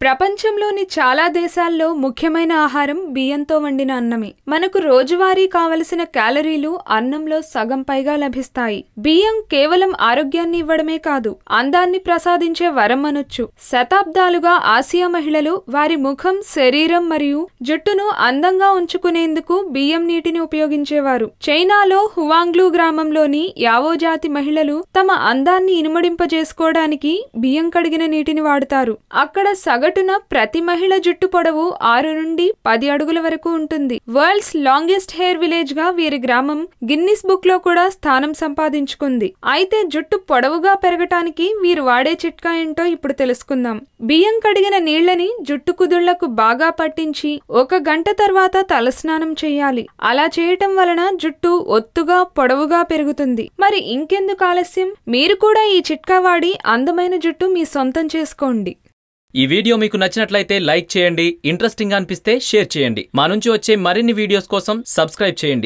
ప్రపంచంలోని చాలా దేశాల్లో ముఖ్యమైన ఆహారం బియ్యంతో వండిన అన్నమే. మనకు రోజువారీ కావలసిన క్యాలరీలు అన్నంలో సగం పైగా లభిస్తాయి. బియ్యం కేవలం ఆరోగ్యాన్ని ఇవ్వడమే కాదు అందాన్ని ప్రసాదించే వరం అనొచ్చు. శతాబ్దాలుగా ఆసియా మహిళలు వారి ముఖం శరీరం మరియు జుట్టును అందంగా ఉంచుకునేందుకు బియ్యం నీటిని ఉపయోగించేవారు. చైనాలో హువాంగ్లూ గ్రామంలోని యావో జాతి మహిళలు తమ అందాన్ని ఇనుమడింపజేసుకోవడానికి బియ్యం కడిగిన నీటిని వాడుతారు. అక్కడ సగం సగటున ప్రతి మహిళ జుట్టు పొడవు ఆరు నుండి పది అడుగుల వరకు ఉంటుంది. వరల్డ్స్ లాంగెస్ట్ హెయిర్ విలేజ్గా వీరి గ్రామం గిన్నిస్ బుక్లో కూడా స్థానం సంపాదించుకుంది. అయితే జుట్టు పొడవుగా పెరగటానికి వీరు వాడే చిట్కా ఏంటో ఇప్పుడు తెలుసుకుందాం. బియ్యం కడిగిన నీళ్ళని జుట్టు కుదుళ్ళకు బాగా పట్టించి ఒక గంట తర్వాత తలస్నానం చేయాలి. అలా చేయటం వలన జుట్టు ఒత్తుగా పొడవుగా పెరుగుతుంది. మరి ఇంకెందుకు ఆలస్యం? మీరు కూడా ఈ చిట్కా వాడి అందమైన జుట్టు మీ సొంతం చేసుకోండి. ఈ వీడియో మీకు నచ్చినట్లయితే లైక్ చేయండి ఇంట్రెస్టింగ్ అనిపిస్తే షేర్ చేయండి. మా నుంచి వచ్చే మరిన్ని వీడియోస్ కోసం సబ్స్క్రైబ్ చేయండి.